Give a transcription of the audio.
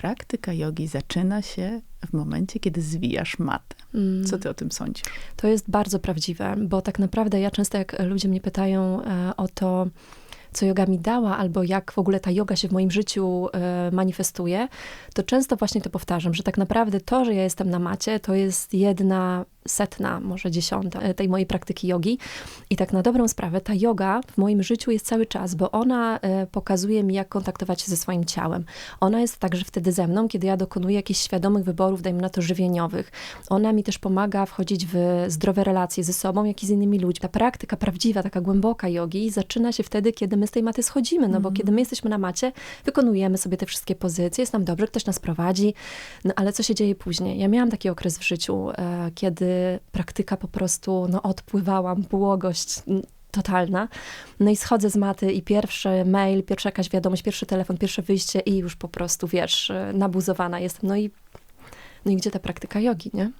Praktyka jogi zaczyna się w momencie, kiedy zwijasz matę. Co ty o tym sądzisz? To jest bardzo prawdziwe, bo tak naprawdę ja często, jak ludzie mnie pytają e, o to, co yoga mi dała, albo jak w ogóle ta yoga się w moim życiu e, manifestuje, to często właśnie to powtarzam, że tak naprawdę to, że ja jestem na macie, to jest jedna setna, może dziesiąta e, tej mojej praktyki jogi. I tak na dobrą sprawę, ta yoga w moim życiu jest cały czas, bo ona e, pokazuje mi, jak kontaktować się ze swoim ciałem. Ona jest także wtedy ze mną, kiedy ja dokonuję jakichś świadomych wyborów, dajmy na to żywieniowych. Ona mi też pomaga wchodzić w zdrowe relacje ze sobą, jak i z innymi ludźmi. Ta praktyka prawdziwa, taka głęboka jogi zaczyna się wtedy, kiedy my z tej maty schodzimy, no bo kiedy my jesteśmy na macie, wykonujemy sobie te wszystkie pozycje, jest nam dobrze, ktoś nas prowadzi, no ale co się dzieje później? Ja miałam taki okres w życiu, e, kiedy praktyka po prostu, no odpływałam, błogość totalna. No i schodzę z maty i pierwszy mail, pierwsza jakaś wiadomość, pierwszy telefon, pierwsze wyjście i już po prostu, wiesz, nabuzowana jestem. No i, no i gdzie ta praktyka jogi, nie?